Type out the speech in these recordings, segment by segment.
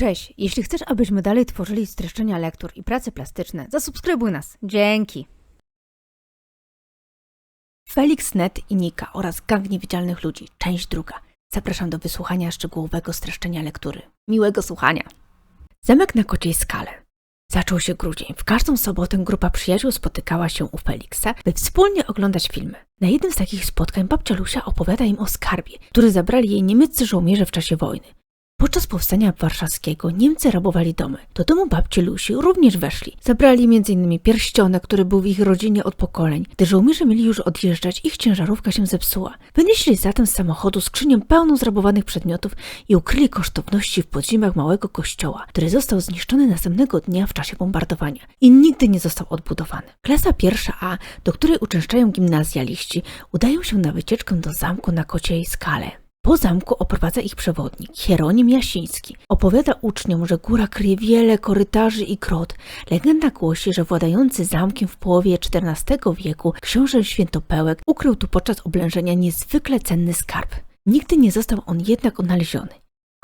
Cześć, jeśli chcesz, abyśmy dalej tworzyli streszczenia lektur i prace plastyczne, zasubskrybuj nas. Dzięki. Felix, Ned i Nika oraz Gang Niewidzialnych Ludzi, część druga. Zapraszam do wysłuchania szczegółowego streszczenia lektury. Miłego słuchania. Zamek na kociej skale. Zaczął się grudzień. W każdą sobotę grupa przyjaciół spotykała się u Feliksa, by wspólnie oglądać filmy. Na jednym z takich spotkań babcia Lusia opowiada im o skarbie, który zabrali jej niemieccy żołnierze w czasie wojny. Podczas powstania warszawskiego Niemcy rabowali domy. Do domu babci Lusi również weszli. Zabrali m.in. pierścionek, który był w ich rodzinie od pokoleń. Gdy żołnierze mieli już odjeżdżać, ich ciężarówka się zepsuła. Wynieśli zatem z samochodu skrzynię pełną zrabowanych przedmiotów i ukryli kosztowności w podziemiach małego kościoła, który został zniszczony następnego dnia w czasie bombardowania i nigdy nie został odbudowany. Klasa pierwsza A, do której uczęszczają gimnazjaliści, udają się na wycieczkę do zamku na Kociej Skale. Po zamku oprowadza ich przewodnik, Hieronim Jasiński. Opowiada uczniom, że góra kryje wiele korytarzy i krot. Legenda głosi, że władający zamkiem w połowie XIV wieku książę Świętopełek ukrył tu podczas oblężenia niezwykle cenny skarb. Nigdy nie został on jednak odnaleziony.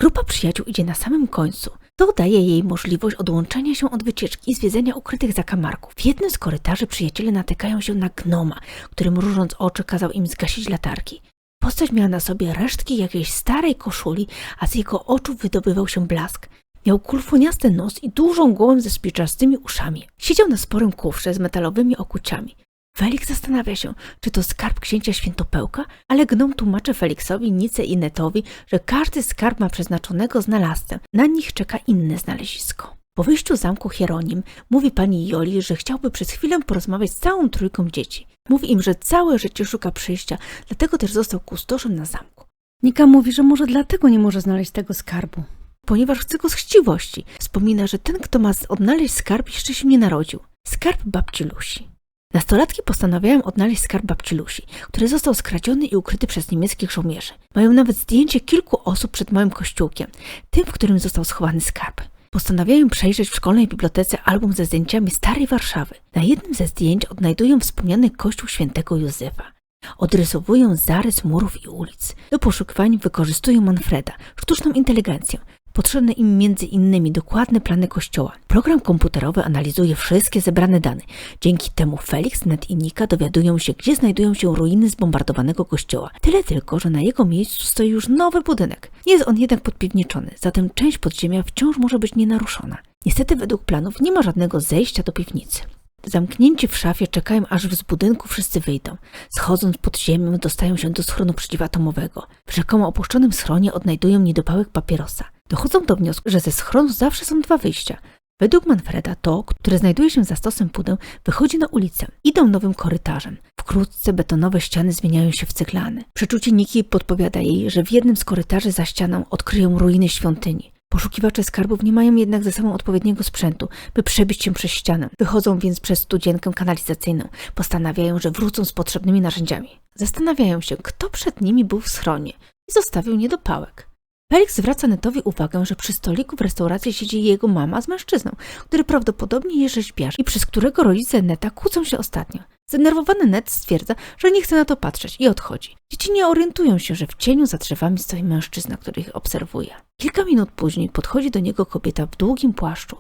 Grupa przyjaciół idzie na samym końcu. To daje jej możliwość odłączenia się od wycieczki i zwiedzenia ukrytych zakamarków. W jednym z korytarzy przyjaciele natykają się na gnoma, który mrużąc oczy kazał im zgasić latarki. Postać miała na sobie resztki jakiejś starej koszuli, a z jego oczu wydobywał się blask. Miał kulfoniasty nos i dużą głowę ze spiczastymi uszami. Siedział na sporym kufrze z metalowymi okuciami. Felix zastanawia się, czy to skarb księcia Świętopełka, ale gnom tłumaczy Felixowi, Nice i Netowi, że każdy skarb ma przeznaczonego znalazcę. Na nich czeka inne znalezisko. Po wyjściu z zamku Hieronim mówi pani Joli, że chciałby przez chwilę porozmawiać z całą trójką dzieci. Mówi im, że całe życie szuka przyjścia, dlatego też został kustoszem na zamku. Nika mówi, że może dlatego nie może znaleźć tego skarbu. Ponieważ chce go z chciwości. Wspomina, że ten, kto ma odnaleźć skarb, jeszcze się nie narodził. Skarb babci Lusi. Nastolatki postanawiają odnaleźć skarb babci Lusi, który został skradziony i ukryty przez niemieckich żołnierzy. Mają nawet zdjęcie kilku osób przed małym kościółkiem, tym, w którym został schowany skarb. Postanawiają przejrzeć w szkolnej bibliotece album ze zdjęciami starej Warszawy. Na jednym ze zdjęć odnajdują wspomniany kościół świętego Józefa. Odrysowują zarys murów i ulic. Do poszukiwań wykorzystują Manfreda, sztuczną inteligencję. Potrzebne im między innymi dokładne plany kościoła. Program komputerowy analizuje wszystkie zebrane dane. Dzięki temu Felix, Ned i Nika dowiadują się, gdzie znajdują się ruiny zbombardowanego kościoła. Tyle tylko, że na jego miejscu stoi już nowy budynek. Jest on jednak podpiwniczony, zatem część podziemia wciąż może być nienaruszona. Niestety według planów nie ma żadnego zejścia do piwnicy. Zamknięci w szafie czekają, aż z budynku wszyscy wyjdą. Schodząc pod ziemię, dostają się do schronu przeciwatomowego. W rzekomo opuszczonym schronie odnajdują niedopałek papierosa. Dochodzą do wniosku, że ze schronu zawsze są dwa wyjścia. Według Manfreda to, które znajduje się za stosem pudeł, wychodzi na ulicę. Idą nowym korytarzem. Wkrótce betonowe ściany zmieniają się w ceglane. Przeczucie Niki podpowiada jej, że w jednym z korytarzy za ścianą odkryją ruiny świątyni. Poszukiwacze skarbów nie mają jednak ze sobą odpowiedniego sprzętu, by przebić się przez ścianę. Wychodzą więc przez studzienkę kanalizacyjną. Postanawiają, że wrócą z potrzebnymi narzędziami. Zastanawiają się, kto przed nimi był w schronie i zostawił niedopałek. Felix zwraca Netowi uwagę, że przy stoliku w restauracji siedzi jego mama z mężczyzną, który prawdopodobnie jest rzeźbiarz i przez którego rodzice Neta kłócą się ostatnio. Zdenerwowany Net stwierdza, że nie chce na to patrzeć i odchodzi. Dzieci nie orientują się, że w cieniu za drzewami stoi mężczyzna, który ich obserwuje. Kilka minut później podchodzi do niego kobieta w długim płaszczu.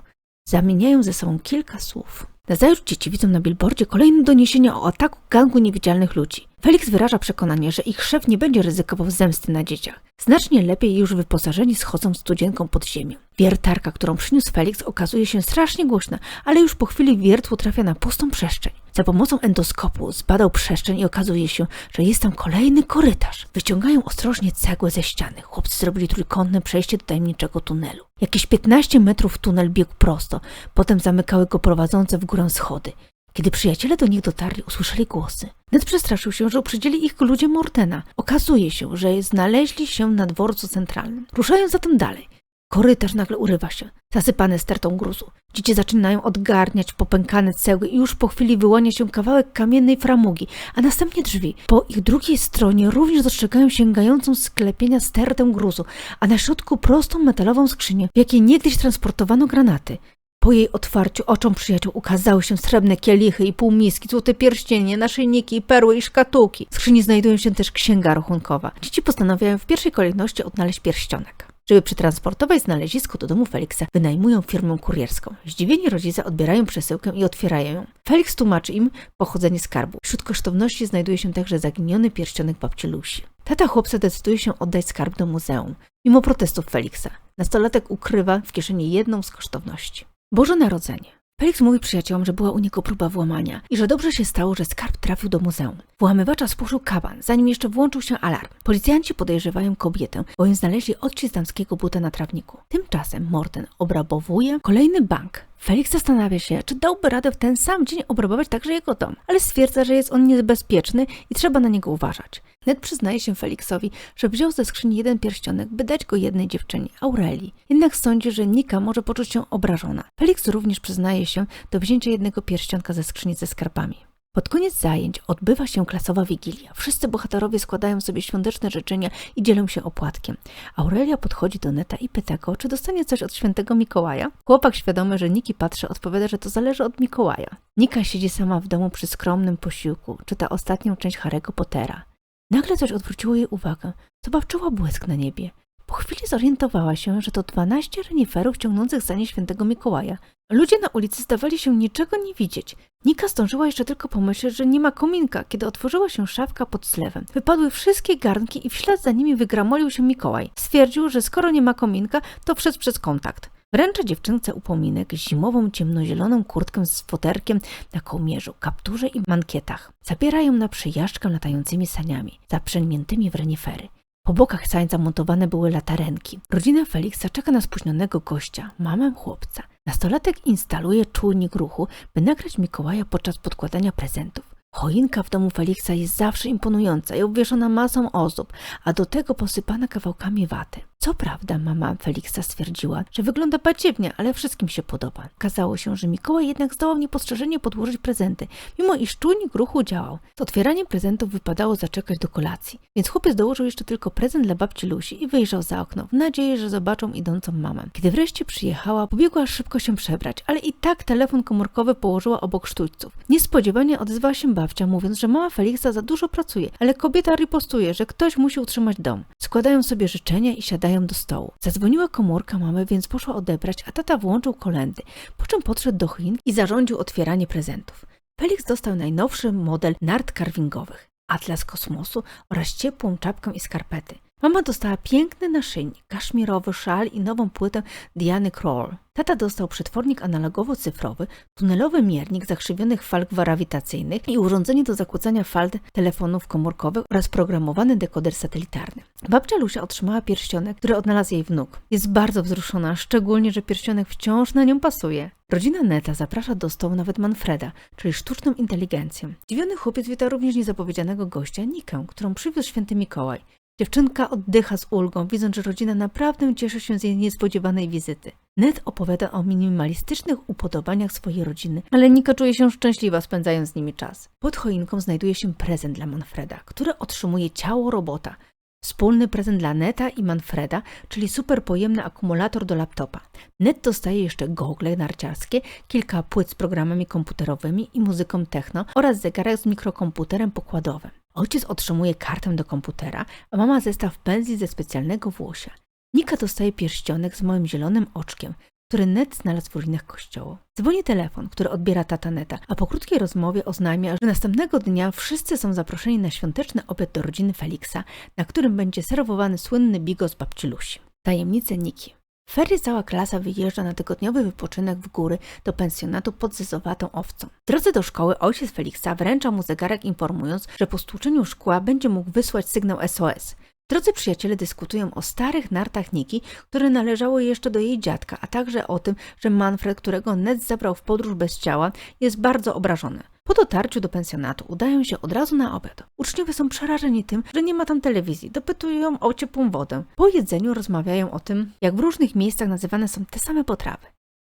Zamieniają ze sobą kilka słów. Nazajutrz dzieci widzą na billboardzie kolejne doniesienia o ataku gangu niewidzialnych ludzi. Felix wyraża przekonanie, że ich szef nie będzie ryzykował zemsty na dzieciach. Znacznie lepiej już wyposażeni schodzą studzienką pod ziemię. Wiertarka, którą przyniósł Felix, okazuje się strasznie głośna, ale już po chwili wiertło trafia na pustą przestrzeń. Za pomocą endoskopu zbadał przestrzeń i okazuje się, że jest tam kolejny korytarz. Wyciągają ostrożnie cegłę ze ściany. Chłopcy zrobili trójkątne przejście do tajemniczego tunelu. Jakieś 15 metrów tunel biegł prosto, potem zamykały go prowadzące w górę schody. Kiedy przyjaciele do nich dotarli, usłyszeli głosy. Ned przestraszył się, że uprzydzili ich ludzie Mortena. Okazuje się, że znaleźli się na dworcu centralnym. Ruszają zatem dalej. Korytarz nagle urywa się, zasypany stertą gruzu. Dzieci zaczynają odgarniać popękane cegły i już po chwili wyłania się kawałek kamiennej framugi, a następnie drzwi. Po ich drugiej stronie również dostrzegają sięgającą sklepienia stertę gruzu, a na środku prostą metalową skrzynię, w jakiej niegdyś transportowano granaty. Po jej otwarciu oczom przyjaciół ukazały się srebrne kielichy i półmiski, złote pierścienie, naszyjniki, perły i szkatułki. W skrzyni znajdują się też księga rachunkowa. Dzieci postanawiają w pierwszej kolejności odnaleźć pierścionek. Żeby przetransportować znalezisko do domu Feliksa, wynajmują firmę kurierską. Zdziwieni rodzice odbierają przesyłkę i otwierają ją. Felix tłumaczy im pochodzenie skarbu. Wśród kosztowności znajduje się także zaginiony pierścionek babci Lusi. Tata chłopca decyduje się oddać skarb do muzeum, mimo protestów Feliksa. Nastolatek ukrywa w kieszeni jedną z kosztowności. Boże Narodzenie. Felix mówi przyjaciołom, że była u niego próba włamania i że dobrze się stało, że skarb trafił do muzeum. Włamywacza spłoszył kaban, zanim jeszcze włączył się alarm. Policjanci podejrzewają kobietę, bowiem znaleźli odcisk damskiego buta na trawniku. Tymczasem Morten obrabowuje kolejny bank. Felix zastanawia się, czy dałby radę w ten sam dzień obrabować także jego dom, ale stwierdza, że jest on niebezpieczny i trzeba na niego uważać. Ned przyznaje się Felixowi, że wziął ze skrzyni jeden pierścionek, by dać go jednej dziewczynie, Aurelii. Jednak sądzi, że Nika może poczuć się obrażona. Felix również przyznaje się do wzięcia jednego pierścionka ze skrzyni ze skarbami. Pod koniec zajęć odbywa się klasowa wigilia. Wszyscy bohaterowie składają sobie świąteczne życzenia i dzielą się opłatkiem. Aurelia podchodzi do Neta i pyta go, czy dostanie coś od świętego Mikołaja. Chłopak świadomy, że Niki patrzy, odpowiada, że to zależy od Mikołaja. Nika siedzi sama w domu przy skromnym posiłku, czyta ostatnią część Harry'ego Pottera. Nagle coś odwróciło jej uwagę. Zobaczyła błysk na niebie. Po chwili zorientowała się, że to dwanaście reniferów ciągnących za nie świętego Mikołaja. Ludzie na ulicy zdawali się niczego nie widzieć. Nika zdążyła jeszcze tylko pomyśleć, że nie ma kominka, kiedy otworzyła się szafka pod zlewem. Wypadły wszystkie garnki i w ślad za nimi wygramolił się Mikołaj. Stwierdził, że skoro nie ma kominka, to wszedł przez kontakt. Wręcza dziewczynce upominek zimową ciemnozieloną kurtkę z foterkiem na kołmierzu, kapturze i mankietach. Zabiera ją na przyjażdżkę latającymi saniami, zaprzęgniętymi w renifery. Po bokach sań zamontowane były latarenki. Rodzina Feliksa czeka na spóźnionego gościa, mamę chłopca. Nastolatek instaluje czujnik ruchu, by nagrać Mikołaja podczas podkładania prezentów. Choinka w domu Feliksa jest zawsze imponująca i obwieszona masą ozdób, a do tego posypana kawałkami waty. Co prawda, mama Feliksa stwierdziła, że wygląda badziewnie, ale wszystkim się podoba. Okazało się, że Mikołaj jednak zdołał niepostrzeżenie podłożyć prezenty, mimo iż czujnik ruchu działał. Z otwieraniem prezentów wypadało zaczekać do kolacji, więc chłopiec dołożył jeszcze tylko prezent dla babci Lusi i wyjrzał za okno, w nadziei, że zobaczą idącą mamę. Kiedy wreszcie przyjechała, pobiegła szybko się przebrać, ale i tak telefon komórkowy położyła obok sztućców. Niespodziewanie odezwała się babcia, mówiąc, że mama Feliksa za dużo pracuje, ale kobieta ripostuje, że ktoś musi utrzymać dom. Składają sobie życzenia i siadają do stołu. Zadzwoniła komórka mamy, więc poszła odebrać, a tata włączył kolendy, po czym podszedł do Chin i zarządził otwieranie prezentów. Felix dostał najnowszy model nart carvingowych, atlas kosmosu oraz ciepłą czapkę i skarpety. Mama dostała piękny naszyjnik, kaszmirowy szal i nową płytę Diany Kroll. Tata dostał przetwornik analogowo-cyfrowy, tunelowy miernik zakrzywionych fal grawitacyjnych i urządzenie do zakłócania fal telefonów komórkowych oraz programowany dekoder satelitarny. Babcia Lusia otrzymała pierścionek, który odnalazł jej wnuk. Jest bardzo wzruszona, szczególnie, że pierścionek wciąż na nią pasuje. Rodzina Neta zaprasza do stołu nawet Manfreda, czyli sztuczną inteligencję. Zdziwiony chłopiec wita również niezapowiedzianego gościa, Nikę, którą przywiózł święty Mikołaj. Dziewczynka oddycha z ulgą, widząc, że rodzina naprawdę cieszy się z jej niespodziewanej wizyty. Ned opowiada o minimalistycznych upodobaniach swojej rodziny, ale Nika czuje się szczęśliwa spędzając z nimi czas. Pod choinką znajduje się prezent dla Manfreda, który otrzymuje ciało robota. Wspólny prezent dla Neta i Manfreda, czyli super pojemny akumulator do laptopa. Net dostaje jeszcze gogle narciarskie, kilka płyt z programami komputerowymi i muzyką techno oraz zegarek z mikrokomputerem pokładowym. Ojciec otrzymuje kartę do komputera, a mama zestaw pędzli ze specjalnego włosia. Nika dostaje pierścionek z małym zielonym oczkiem, który Ned znalazł w ruinach kościoła. Dzwoni telefon, który odbiera tata Neta, a po krótkiej rozmowie oznajmia, że następnego dnia wszyscy są zaproszeni na świąteczny obiad do rodziny Feliksa, na którym będzie serwowany słynny bigos babci Lusi. Tajemnice Niki. Ferie cała klasa wyjeżdża na tygodniowy wypoczynek w góry do pensjonatu pod zezowatą owcą. W drodze do szkoły ojciec Feliksa wręcza mu zegarek informując, że po stłuczeniu szkła będzie mógł wysłać sygnał SOS. Drodzy przyjaciele dyskutują o starych nartach Niki, które należały jeszcze do jej dziadka, a także o tym, że Manfred, którego Ned zabrał w podróż bez ciała, jest bardzo obrażony. Po dotarciu do pensjonatu udają się od razu na obiad. Uczniowie są przerażeni tym, że nie ma tam telewizji, dopytują o ciepłą wodę. Po jedzeniu rozmawiają o tym, jak w różnych miejscach nazywane są te same potrawy.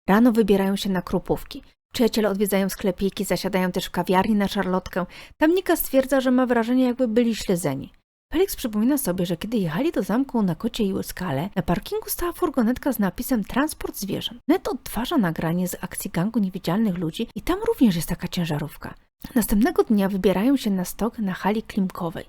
Rano wybierają się na krupówki. Przyjaciele odwiedzają sklepiki, zasiadają też w kawiarni na szarlotkę. Tam Nika stwierdza, że ma wrażenie, jakby byli śledzeni. Felix przypomina sobie, że kiedy jechali do zamku na kocie i skale, na parkingu stała furgonetka z napisem Transport zwierząt. Net odtwarza nagranie z akcji gangu niewidzialnych ludzi i tam również jest taka ciężarówka. Następnego dnia wybierają się na stok na hali klimkowej.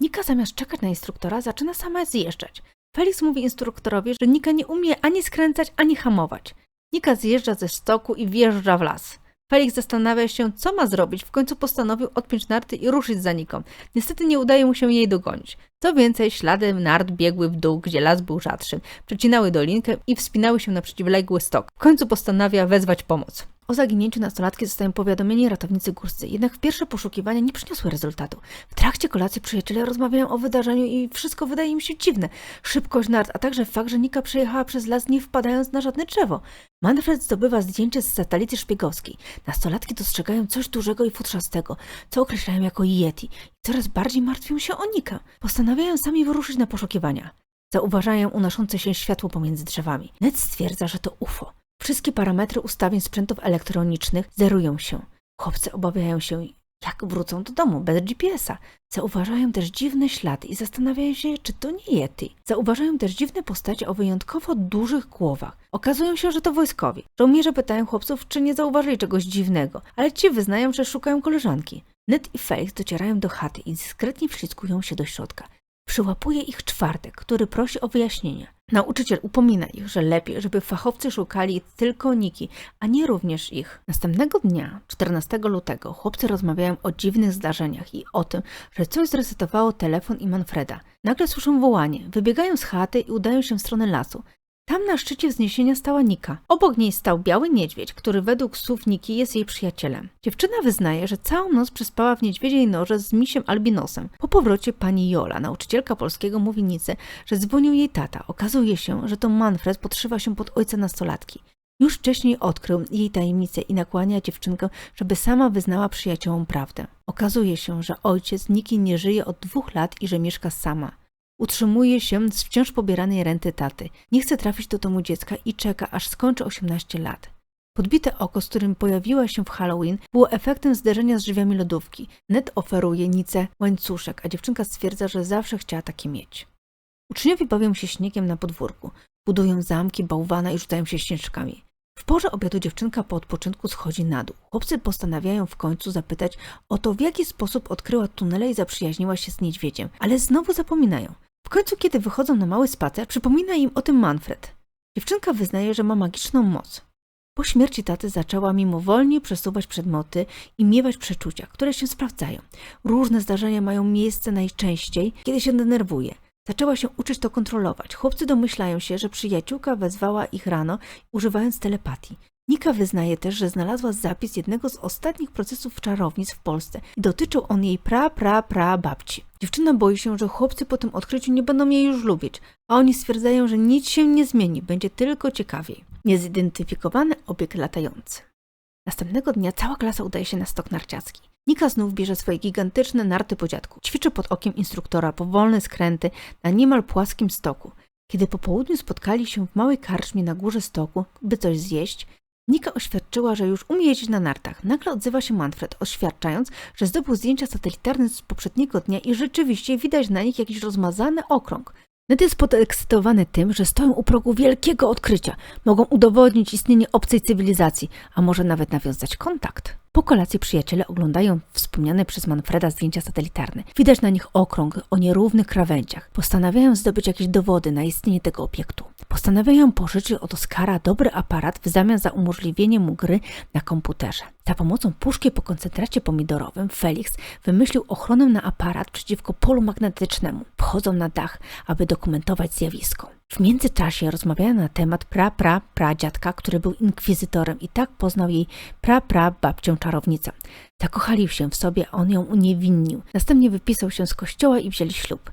Nika zamiast czekać na instruktora zaczyna sama zjeżdżać. Felix mówi instruktorowi, że Nika nie umie ani skręcać, ani hamować. Nika zjeżdża ze stoku i wjeżdża w las. Felix zastanawia się, co ma zrobić. W końcu postanowił odpiąć narty i ruszyć za Niką. Niestety nie udaje mu się jej dogonić. Co więcej, ślady nart biegły w dół, gdzie las był rzadszy. Przecinały dolinkę i wspinały się na przeciwległy stok. W końcu postanawia wezwać pomoc. O zaginięciu nastolatki zostają powiadomieni ratownicy górscy, jednak pierwsze poszukiwania nie przyniosły rezultatu. W trakcie kolacji przyjaciele rozmawiają o wydarzeniu i wszystko wydaje im się dziwne. Szybkość nart, a także fakt, że Nika przejechała przez las nie wpadając na żadne drzewo. Manfred zdobywa zdjęcie z satelity szpiegowskiej. Nastolatki dostrzegają coś dużego i futrzastego, co określają jako Yeti i coraz bardziej martwią się o Nika. Postanawiają sami wyruszyć na poszukiwania. Zauważają unoszące się światło pomiędzy drzewami. Ned stwierdza, że to UFO. Wszystkie parametry ustawień sprzętów elektronicznych zerują się. Chłopcy obawiają się, jak wrócą do domu bez GPS-a. Zauważają też dziwne ślady i zastanawiają się, czy to nie Yeti. Zauważają też dziwne postacie o wyjątkowo dużych głowach. Okazują się, że to wojskowi. Żołnierze pytają chłopców, czy nie zauważyli czegoś dziwnego, ale ci wyznają, że szukają koleżanki. Ned i Felix docierają do chaty i dyskretnie wślizgują się do środka. Przyłapuje ich czwartek, który prosi o wyjaśnienie. Nauczyciel upomina ich, że lepiej, żeby fachowcy szukali tylko Niki, a nie również ich. Następnego dnia, 14 lutego, chłopcy rozmawiają o dziwnych zdarzeniach i o tym, że coś zresetowało telefon i Manfreda. Nagle słyszą wołanie, wybiegają z chaty i udają się w stronę lasu. Tam na szczycie wzniesienia stała Nika. Obok niej stał biały niedźwiedź, który według słów Niki jest jej przyjacielem. Dziewczyna wyznaje, że całą noc przespała w niedźwiedziej norze z misiem albinosem. Po powrocie pani Jola, nauczycielka polskiego, mówi Nice, że dzwonił jej tata. Okazuje się, że to Manfred podszywa się pod ojca nastolatki. Już wcześniej odkrył jej tajemnicę i nakłania dziewczynkę, żeby sama wyznała przyjaciołom prawdę. Okazuje się, że ojciec Niki nie żyje od dwóch lat i że mieszka sama. Utrzymuje się z wciąż pobieranej renty taty. Nie chce trafić do domu dziecka i czeka, aż skończy 18 lat. Podbite oko, z którym pojawiła się w Halloween, było efektem zderzenia z drzwiami lodówki. Ned oferuje Nice łańcuszek, a dziewczynka stwierdza, że zawsze chciała taki mieć. Uczniowie bawią się śniegiem na podwórku, budują zamki, bałwana i rzucają się śnieżkami. W porze obiadu dziewczynka po odpoczynku schodzi na dół. Chłopcy postanawiają w końcu zapytać o to, w jaki sposób odkryła tunele i zaprzyjaźniła się z niedźwiedziem, ale znowu zapominają. W końcu, kiedy wychodzą na mały spacer, przypomina im o tym Manfred. Dziewczynka wyznaje, że ma magiczną moc. Po śmierci taty zaczęła mimowolnie przesuwać przedmioty i miewać przeczucia, które się sprawdzają. Różne zdarzenia mają miejsce najczęściej, kiedy się denerwuje. Zaczęła się uczyć to kontrolować. Chłopcy domyślają się, że przyjaciółka wezwała ich rano, używając telepatii. Nika wyznaje też, że znalazła zapis jednego z ostatnich procesów czarownic w Polsce i dotyczył on jej pra, pra, pra babci. Dziewczyna boi się, że chłopcy po tym odkryciu nie będą jej już lubić, a oni stwierdzają, że nic się nie zmieni, będzie tylko ciekawiej. Niezidentyfikowany obiekt latający. Następnego dnia cała klasa udaje się na stok narciarski. Nika znów bierze swoje gigantyczne narty po dziadku. Ćwiczy pod okiem instruktora powolne skręty na niemal płaskim stoku. Kiedy po południu spotkali się w małej karczmie na górze stoku, by coś zjeść, Nika oświadczyła, że już umie jeździć na nartach. Nagle odzywa się Manfred, oświadczając, że zdobył zdjęcia satelitarne z poprzedniego dnia i rzeczywiście widać na nich jakiś rozmazany okrąg. Ned jest podekscytowany tym, że stoją u progu wielkiego odkrycia. Mogą udowodnić istnienie obcej cywilizacji, a może nawet nawiązać kontakt. Po kolacji przyjaciele oglądają wspomniane przez Manfreda zdjęcia satelitarne. Widać na nich okrąg o nierównych krawędziach. Postanawiają zdobyć jakieś dowody na istnienie tego obiektu. Postanawiają pożyczyć od Oskara dobry aparat w zamian za umożliwienie mu gry na komputerze. Za pomocą puszki po koncentracie pomidorowym Felix wymyślił ochronę na aparat przeciwko polu magnetycznemu. Wchodzą na dach, aby dokumentować zjawisko. W międzyczasie rozmawiają na temat pra pra pra dziadka, który był inkwizytorem i tak poznał jej pra pra babcię czarownicę. Zakochali się w sobie, a on ją uniewinnił. Następnie wypisał się z kościoła i wzięli ślub.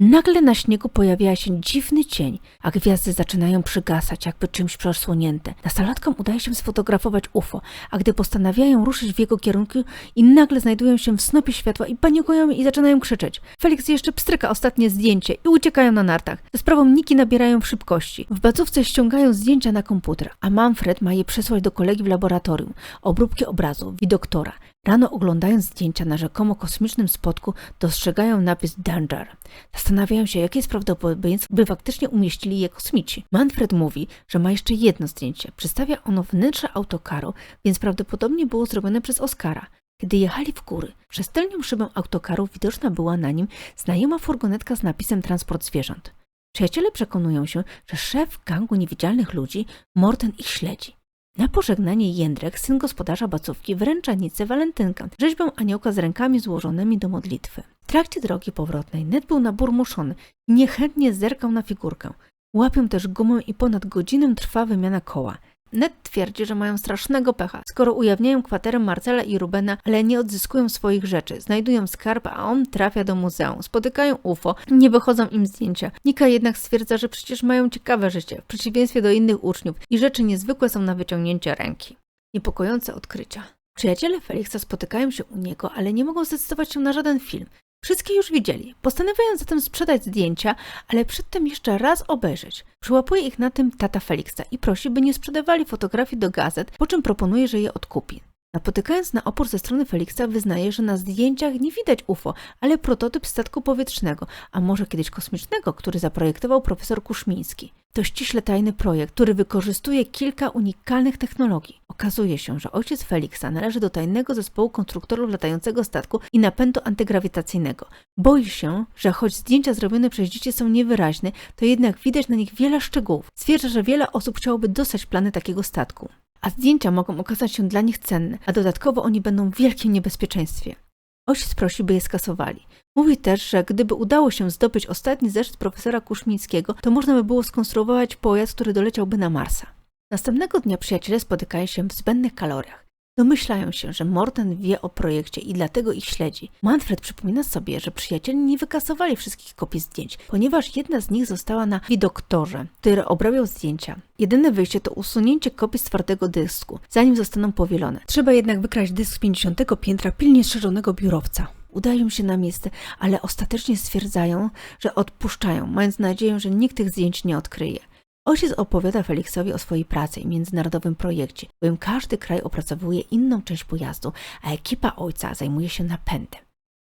Nagle na śniegu pojawia się dziwny cień, a gwiazdy zaczynają przygasać, jakby czymś przesłonięte. Nastolatkom udaje się sfotografować UFO, a gdy postanawiają ruszyć w jego kierunku i nagle znajdują się w snopie światła i panikują i zaczynają krzyczeć. Felix jeszcze pstryka ostatnie zdjęcie i uciekają na nartach. Ze sprawą Niki nabierają szybkości. W bazówce ściągają zdjęcia na komputer, a Manfred ma je przesłać do kolegi w laboratorium. Obróbki obrazu, widoktora. Rano oglądając zdjęcia na rzekomo kosmicznym spotku, dostrzegają napis Danger. Zastanawiają się, jakie jest prawdopodobieństwo, by faktycznie umieścili je kosmici. Manfred mówi, że ma jeszcze jedno zdjęcie. Przedstawia ono wnętrze autokaru, więc prawdopodobnie było zrobione przez Oscara. Kiedy jechali w góry, przez tylnią szybę autokaru widoczna była na nim znajoma furgonetka z napisem Transport zwierząt. Przyjaciele przekonują się, że szef gangu niewidzialnych ludzi, Morten, ich śledzi. Na pożegnanie Jędrek, syn gospodarza bacówki, wręcza Nice walentynkę, rzeźbę aniołka z rękami złożonymi do modlitwy. W trakcie drogi powrotnej Ned był naburmuszony i niechętnie zerkał na figurkę. Łapią też gumę i ponad godzinę trwa wymiana koła. Ned twierdzi, że mają strasznego pecha, skoro ujawniają kwaterę Marcela i Rubena, ale nie odzyskują swoich rzeczy. Znajdują skarb, a on trafia do muzeum. Spotykają UFO, nie wychodzą im zdjęcia. Nika jednak stwierdza, że przecież mają ciekawe życie, w przeciwieństwie do innych uczniów i rzeczy niezwykłe są na wyciągnięcie ręki. Niepokojące odkrycia. Przyjaciele Feliksa spotykają się u niego, ale nie mogą zdecydować się na żaden film. Wszystkie już widzieli. Postanawiają zatem sprzedać zdjęcia, ale przedtem jeszcze raz obejrzeć. Przyłapuje ich na tym tata Feliksa i prosi, by nie sprzedawali fotografii do gazet, po czym proponuje, że je odkupi. Napotykając na opór ze strony Feliksa, wyznaje, że na zdjęciach nie widać UFO, ale prototyp statku powietrznego, a może kiedyś kosmicznego, który zaprojektował profesor Kuszmiński. To ściśle tajny projekt, który wykorzystuje kilka unikalnych technologii. Okazuje się, że ojciec Feliksa należy do tajnego zespołu konstruktorów latającego statku i napędu antygrawitacyjnego. Boi się, że choć zdjęcia zrobione przez dzieci są niewyraźne, to jednak widać na nich wiele szczegółów. Stwierdza, że wiele osób chciałoby dostać plany takiego statku. A zdjęcia mogą okazać się dla nich cenne, a dodatkowo oni będą w wielkim niebezpieczeństwie. Ojciec prosi, by je skasowali. Mówi też, że gdyby udało się zdobyć ostatni zeszyt profesora Kuszmińskiego, to można by było skonstruować pojazd, który doleciałby na Marsa. Następnego dnia przyjaciele spotykają się w zbędnych kaloriach. Domyślają się, że Morten wie o projekcie i dlatego ich śledzi. Manfred przypomina sobie, że przyjaciele nie wykasowali wszystkich kopii zdjęć, ponieważ jedna z nich została na widoktorze, który obrabiał zdjęcia. Jedyne wyjście to usunięcie kopii z twardego dysku, zanim zostaną powielone. Trzeba jednak wykraść dysk z 50 piętra pilnie strzeżonego biurowca. Udają się na miejsce, ale ostatecznie stwierdzają, że odpuszczają, mając nadzieję, że nikt tych zdjęć nie odkryje. Ojciec opowiada Feliksowi o swojej pracy i międzynarodowym projekcie, bowiem każdy kraj opracowuje inną część pojazdu, a ekipa ojca zajmuje się napędem.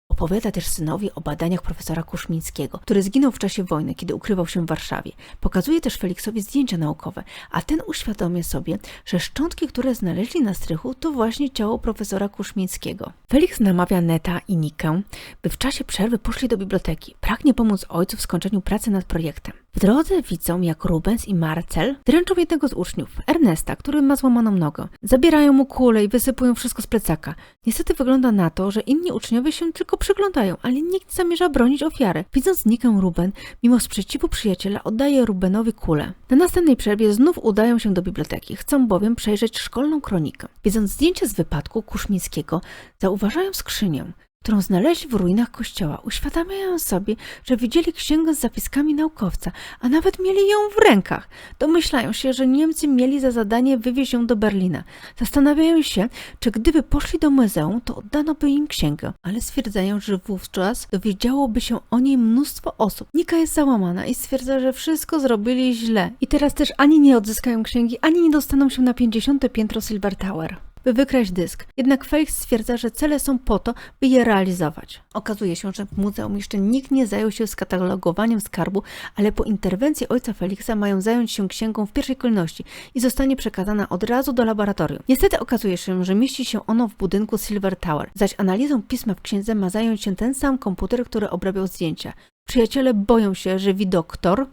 Opowiada też synowi o badaniach profesora Kuszmińskiego, który zginął w czasie wojny, kiedy ukrywał się w Warszawie. Pokazuje też Feliksowi zdjęcia naukowe, a ten uświadamia sobie, że szczątki, które znaleźli na strychu, to właśnie ciało profesora Kuszmińskiego. Feliks namawia Neta i Nikę, by w czasie przerwy poszli do biblioteki. Pragnie pomóc ojcu w skończeniu pracy nad projektem. W drodze widzą, jak Rubens i Marcel dręczą jednego z uczniów, Ernesta, który ma złamaną nogę. Zabierają mu kulę i wysypują wszystko z plecaka. Niestety wygląda na to, że inni uczniowie się tylko przyglądają, ale nikt zamierza bronić ofiary. Widząc Nikę Ruben, mimo sprzeciwu przyjaciela, oddaje Rubenowi kulę. Na następnej przerwie znów udają się do biblioteki, chcą bowiem przejrzeć szkolną kronikę. Widząc zdjęcie z wypadku Kuszmińskiego, zauważają skrzynię, którą znaleźli w ruinach kościoła. Uświadamiają sobie, że widzieli księgę z zapiskami naukowca, a nawet mieli ją w rękach. Domyślają się, że Niemcy mieli za zadanie wywieźć ją do Berlina. Zastanawiają się, czy gdyby poszli do muzeum, to oddano by im księgę, ale stwierdzają, że wówczas dowiedziałoby się o niej mnóstwo osób. Nika jest załamana i stwierdza, że wszystko zrobili źle. I teraz też ani nie odzyskają księgi, ani nie dostaną się na 50. piętro Silver Tower by wykraść dysk. Jednak Felix stwierdza, że cele są po to, by je realizować. Okazuje się, że w muzeum jeszcze nikt nie zajął się skatalogowaniem skarbu, ale po interwencji ojca Felixa mają zająć się księgą w pierwszej kolejności i zostanie przekazana od razu do laboratorium. Niestety okazuje się, że mieści się ono w budynku Silver Tower, zaś analizą pisma w księdze ma zająć się ten sam komputer, który obrabiał zdjęcia. Przyjaciele boją się, że widoktor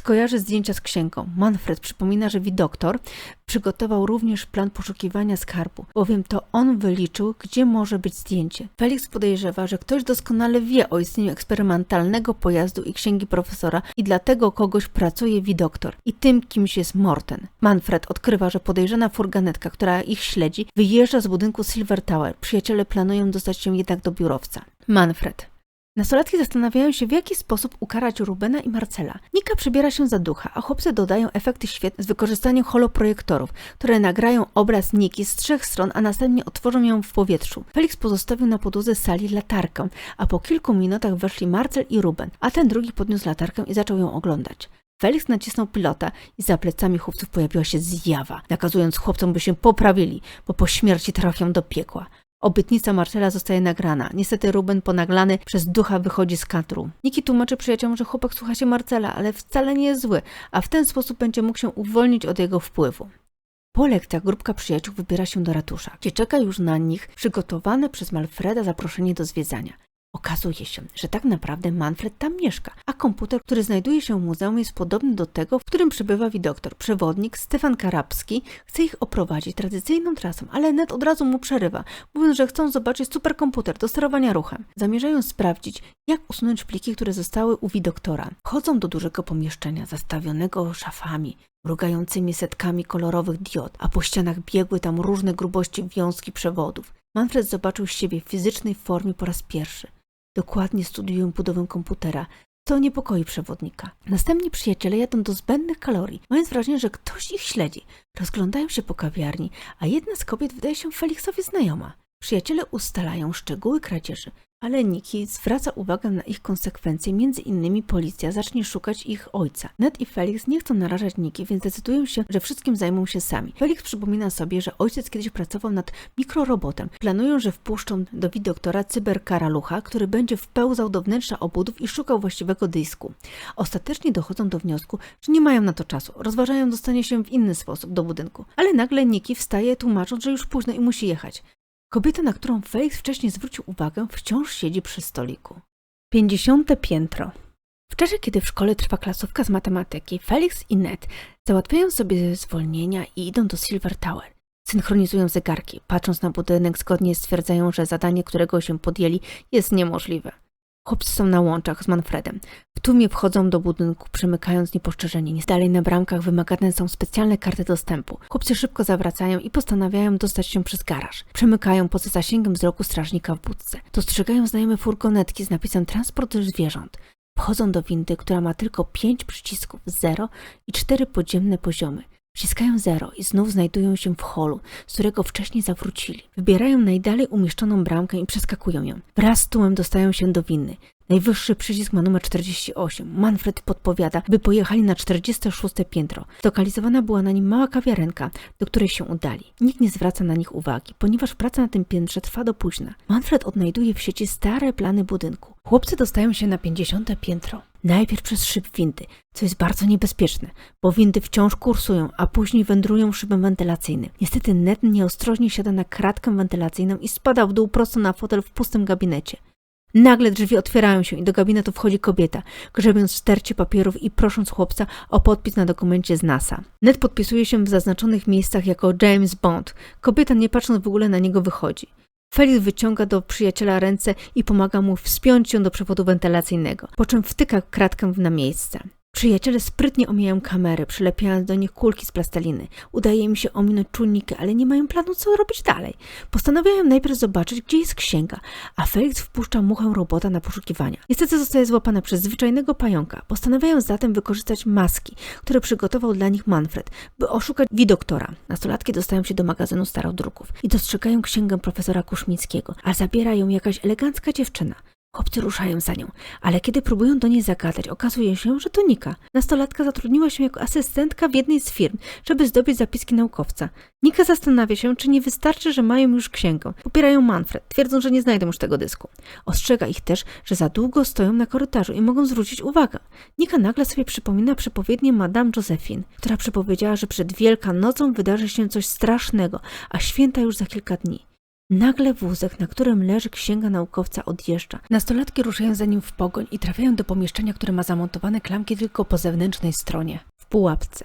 skojarzy zdjęcia z księgą. Manfred przypomina, że widoktor przygotował również plan poszukiwania skarbu, bowiem to on wyliczył, gdzie może być zdjęcie. Felix podejrzewa, że ktoś doskonale wie o istnieniu eksperymentalnego pojazdu i księgi profesora i dlatego kogoś pracuje widoktor. I tym kimś jest Morten. Manfred odkrywa, że podejrzana furgonetka, która ich śledzi, wyjeżdża z budynku Silver Tower. Przyjaciele planują dostać się jednak do biurowca. Manfred. Nastolatki zastanawiają się, w jaki sposób ukarać Rubena i Marcela. Nika przybiera się za ducha, a chłopcy dodają efekty świetne z wykorzystaniem holoprojektorów, które nagrają obraz Niki z trzech stron, a następnie otworzą ją w powietrzu. Felix pozostawił na podłodze sali latarkę, a po kilku minutach weszli Marcel i Ruben, a ten drugi podniósł latarkę i zaczął ją oglądać. Felix nacisnął pilota i za plecami chłopców pojawiła się zjawa, nakazując chłopcom, by się poprawili, bo po śmierci trafią do piekła. Obytnica Marcela zostaje nagrana. Niestety Ruben ponaglany przez ducha wychodzi z kadru. Niki tłumaczy przyjaciołom, że chłopak słucha się Marcela, ale wcale nie jest zły, a w ten sposób będzie mógł się uwolnić od jego wpływu. Po lekcjach grupka przyjaciół wybiera się do ratusza, gdzie czeka już na nich przygotowane przez Malfreda zaproszenie do zwiedzania. Okazuje się, że tak naprawdę Manfred tam mieszka, a komputer, który znajduje się w muzeum jest podobny do tego, w którym przebywa widoktor. Przewodnik Stefan Karabski chce ich oprowadzić tradycyjną trasą, ale Ned od razu mu przerywa, mówiąc, że chcą zobaczyć superkomputer do sterowania ruchem. Zamierzają sprawdzić, jak usunąć pliki, które zostały u widoktora. Chodzą do dużego pomieszczenia zastawionego szafami, mrugającymi setkami kolorowych diod, a po ścianach biegły tam różne grubości wiązki przewodów. Manfred zobaczył siebie w fizycznej formie po raz pierwszy. Dokładnie studiują budowę komputera, co niepokoi przewodnika. Następni przyjaciele jadą do zbędnych kalorii, mając wrażenie, że ktoś ich śledzi. Rozglądają się po kawiarni, a jedna z kobiet wydaje się Feliksowi znajoma. Przyjaciele ustalają szczegóły kradzieży, ale Niki zwraca uwagę na ich konsekwencje, między innymi policja zacznie szukać ich ojca. Ned i Felix nie chcą narażać Niki, więc decydują się, że wszystkim zajmą się sami. Felix przypomina sobie, że ojciec kiedyś pracował nad mikrorobotem. Planują, że wpuszczą do widoktora cyberkaralucha, który będzie wpełzał do wnętrza obudów i szukał właściwego dysku. Ostatecznie dochodzą do wniosku, że nie mają na to czasu. Rozważają dostanie się w inny sposób do budynku. Ale nagle Niki wstaje, tłumacząc, że już późno i musi jechać. Kobieta, na którą Felix wcześniej zwrócił uwagę, wciąż siedzi przy stoliku. 50. piętro. W czasie, kiedy w szkole trwa klasówka z matematyki, Felix i Ned załatwiają sobie zwolnienia i idą do Silver Tower. Synchronizują zegarki, patrząc na budynek, zgodnie stwierdzają, że zadanie, którego się podjęli, jest niemożliwe. Chłopcy są na łączach z Manfredem. W tłumie wchodzą do budynku, przemykając niepostrzeżeni. Nieco dalej na bramkach wymagane są specjalne karty dostępu. Chłopcy szybko zawracają i postanawiają dostać się przez garaż. Przemykają poza zasięgiem wzroku strażnika w budce. Dostrzegają znajome furgonetki z napisem transport zwierząt. Wchodzą do windy, która ma tylko pięć przycisków, zero i cztery podziemne poziomy. Wciskają zero i znów znajdują się w holu, z którego wcześniej zawrócili. Wybierają najdalej umieszczoną bramkę i przeskakują ją. Wraz z tłumem dostają się do winny. Najwyższy przycisk ma numer 48. Manfred podpowiada, by pojechali na 46 piętro. Zlokalizowana była na nim mała kawiarenka, do której się udali. Nikt nie zwraca na nich uwagi, ponieważ praca na tym piętrze trwa do późna. Manfred odnajduje w sieci stare plany budynku. Chłopcy dostają się na 50 piętro. Najpierw przez szyb windy, co jest bardzo niebezpieczne, bo windy wciąż kursują, a później wędrują szybem wentylacyjnym. Niestety Ned nieostrożnie siada na kratkę wentylacyjną i spada w dół prosto na fotel w pustym gabinecie. Nagle drzwi otwierają się i do gabinetu wchodzi kobieta, grzebiąc stercie papierów i prosząc chłopca o podpis na dokumencie z NASA. Ned podpisuje się w zaznaczonych miejscach jako James Bond. Kobieta nie patrząc w ogóle na niego wychodzi. Felix wyciąga do przyjaciela ręce i pomaga mu wspiąć się do przewodu wentylacyjnego, po czym wtyka kratkę na miejsce. Przyjaciele sprytnie omijają kamery, przylepiając do nich kulki z plasteliny. Udaje im się ominąć czujniki, ale nie mają planu, co robić dalej. Postanawiają najpierw zobaczyć, gdzie jest księga, a Felix wpuszcza muchę robota na poszukiwania. Niestety zostaje złapana przez zwyczajnego pająka. Postanawiają zatem wykorzystać maski, które przygotował dla nich Manfred, by oszukać widoktora. Nastolatki dostają się do magazynu starodruków i dostrzegają księgę profesora Kuszmickiego, a zabiera ją jakaś elegancka dziewczyna. Chłopcy ruszają za nią, ale kiedy próbują do niej zagadać, okazuje się, że to Nika. Nastolatka zatrudniła się jako asystentka w jednej z firm, żeby zdobyć zapiski naukowca. Nika zastanawia się, czy nie wystarczy, że mają już księgę. Popierają Manfred, twierdzą, że nie znajdą już tego dysku. Ostrzega ich też, że za długo stoją na korytarzu i mogą zwrócić uwagę. Nika nagle sobie przypomina przepowiednię Madame Josephine, która przepowiedziała, że przed Wielkanocą wydarzy się coś strasznego, a święta już za kilka dni. Nagle wózek, na którym leży księga naukowca, odjeżdża. Nastolatki ruszają za nim w pogoń i trafiają do pomieszczenia, które ma zamontowane klamki tylko po zewnętrznej stronie, w pułapce.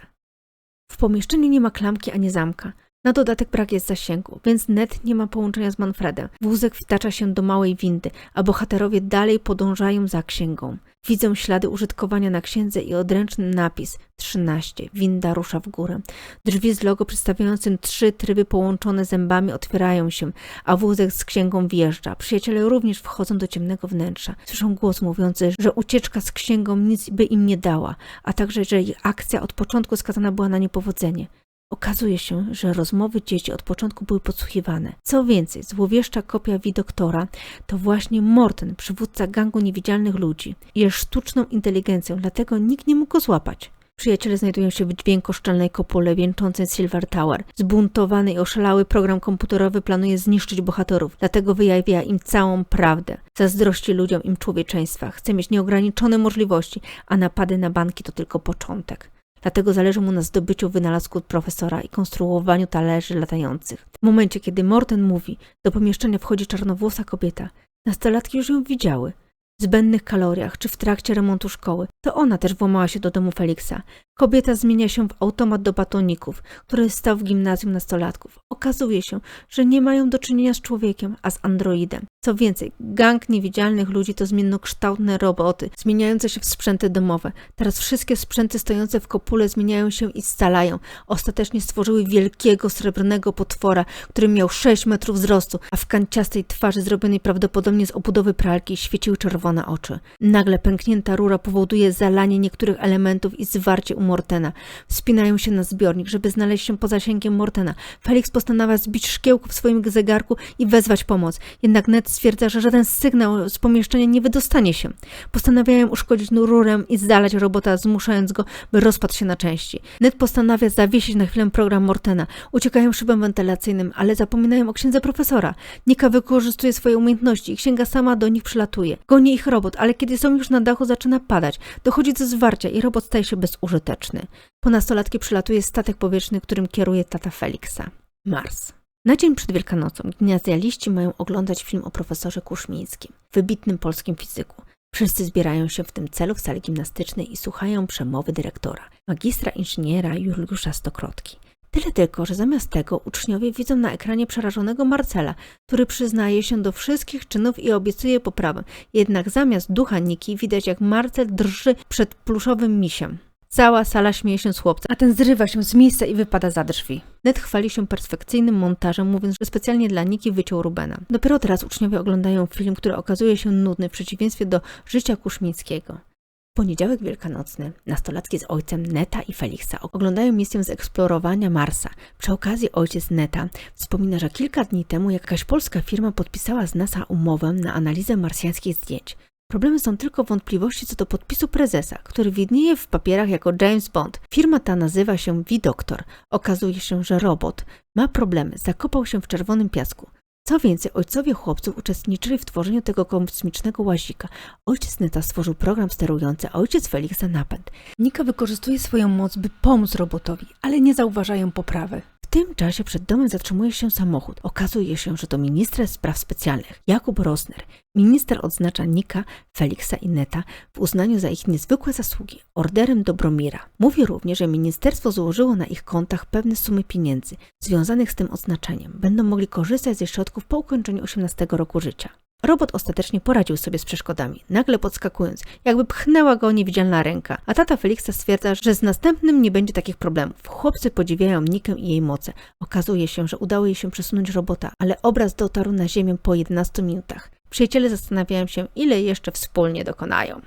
W pomieszczeniu nie ma klamki ani zamka. Na dodatek brak jest zasięgu, więc Ned nie ma połączenia z Manfredem. Wózek wtacza się do małej windy, a bohaterowie dalej podążają za księgą. Widzą ślady użytkowania na księdze i odręczny napis 13. Winda rusza w górę. Drzwi z logo przedstawiającym trzy tryby połączone zębami otwierają się, a wózek z księgą wjeżdża. Przyjaciele również wchodzą do ciemnego wnętrza. Słyszą głos mówiący, że ucieczka z księgą nic by im nie dała, a także, że ich akcja od początku skazana była na niepowodzenie. Okazuje się, że rozmowy dzieci od początku były podsłuchiwane. Co więcej, złowieszcza kopia widoktora to właśnie Morten, przywódca gangu niewidzialnych ludzi. Jest sztuczną inteligencją, dlatego nikt nie mógł go złapać. Przyjaciele znajdują się w dźwiękoszczelnej kopule wieńczącej Silver Tower. Zbuntowany i oszalały program komputerowy planuje zniszczyć bohaterów, dlatego wyjawia im całą prawdę. Zazdrości ludziom im człowieczeństwa, chce mieć nieograniczone możliwości, a napady na banki to tylko początek. Dlatego zależy mu na zdobyciu wynalazku profesora i konstruowaniu talerzy latających. W momencie, kiedy Morten mówi, do pomieszczenia wchodzi czarnowłosa kobieta. Nastolatki już ją widziały. Zbędnych kaloriach czy w trakcie remontu szkoły. To ona też włamała się do domu Feliksa. Kobieta zmienia się w automat do batoników, który stał w gimnazjum nastolatków. Okazuje się, że nie mają do czynienia z człowiekiem, a z androidem. Co więcej, gang niewidzialnych ludzi to zmiennokształtne roboty, zmieniające się w sprzęty domowe. Teraz wszystkie sprzęty stojące w kopule zmieniają się i scalają. Ostatecznie stworzyły wielkiego srebrnego potwora, który miał 6 metrów wzrostu, a w kanciastej twarzy zrobionej prawdopodobnie z obudowy pralki świeciły czerwone oczy. Nagle pęknięta rura powoduje zalanie niektórych elementów i zwarcie u Mortena. Wspinają się na zbiornik, żeby znaleźć się poza zasięgiem Mortena. Felix postanawia zbić szkiełko w swoim zegarku i wezwać pomoc. Jednak Ned stwierdza, że żaden sygnał z pomieszczenia nie wydostanie się. Postanawiają uszkodzić rurę i zalać robota, zmuszając go, by rozpadł się na części. Ned postanawia zawiesić na chwilę program Mortena. Uciekają szybem wentylacyjnym, ale zapominają o księdze profesora. Nika wykorzystuje swoje umiejętności i księga sama do nich przylatuje. Goni ich robot, ale kiedy są już na dachu, zaczyna padać. Dochodzi do zwarcia i robot staje się bezużyteczny. Po nastolatki przylatuje statek powietrzny, którym kieruje tata Feliksa. Mars. Na dzień przed Wielkanocą gimnazjaliści mają oglądać film o profesorze Kuszmińskim, wybitnym polskim fizyku. Wszyscy zbierają się w tym celu w sali gimnastycznej i słuchają przemowy dyrektora, magistra inżyniera Juliusza Stokrotki. Tyle tylko, że zamiast tego uczniowie widzą na ekranie przerażonego Marcela, który przyznaje się do wszystkich czynów i obiecuje poprawę. Jednak zamiast ducha Niki widać jak Marcel drży przed pluszowym misiem. Cała sala śmieje się z chłopca, a ten zrywa się z miejsca i wypada za drzwi. Ned chwali się perfekcyjnym montażem, mówiąc, że specjalnie dla Niki wyciął Rubena. Dopiero teraz uczniowie oglądają film, który okazuje się nudny w przeciwieństwie do życia Kuszmińskiego. Poniedziałek wielkanocny nastolatki z ojcem Neta i Feliksa oglądają misję z eksplorowania Marsa. Przy okazji ojciec Neta wspomina, że kilka dni temu jakaś polska firma podpisała z NASA umowę na analizę marsjańskich zdjęć. Problemem są tylko wątpliwości co do podpisu prezesa, który widnieje w papierach jako James Bond. Firma ta nazywa się V-Doctor. Okazuje się, że robot ma problemy, zakopał się w czerwonym piasku. Co więcej, ojcowie chłopców uczestniczyli w tworzeniu tego kosmicznego łazika. Ojciec Neta stworzył program sterujący, a ojciec Feliksa napęd. Nika wykorzystuje swoją moc, by pomóc robotowi, ale nie zauważają poprawy. Tym czasie przed domem zatrzymuje się samochód. Okazuje się, że to minister spraw specjalnych, Jakub Rosner. Minister odznacza Nika, Feliksa i Neta w uznaniu za ich niezwykłe zasługi orderem Dobromira. Mówi również, że ministerstwo złożyło na ich kontach pewne sumy pieniędzy związanych z tym odznaczeniem. Będą mogli korzystać ze środków po ukończeniu 18 roku życia. Robot ostatecznie poradził sobie z przeszkodami, nagle podskakując, jakby pchnęła go niewidzialna ręka, a tata Feliksa stwierdza, że z następnym nie będzie takich problemów. Chłopcy podziwiają Nikę i jej moce. Okazuje się, że udało jej się przesunąć robota, ale obraz dotarł na ziemię po 11 minutach. Przyjaciele zastanawiają się, ile jeszcze wspólnie dokonają.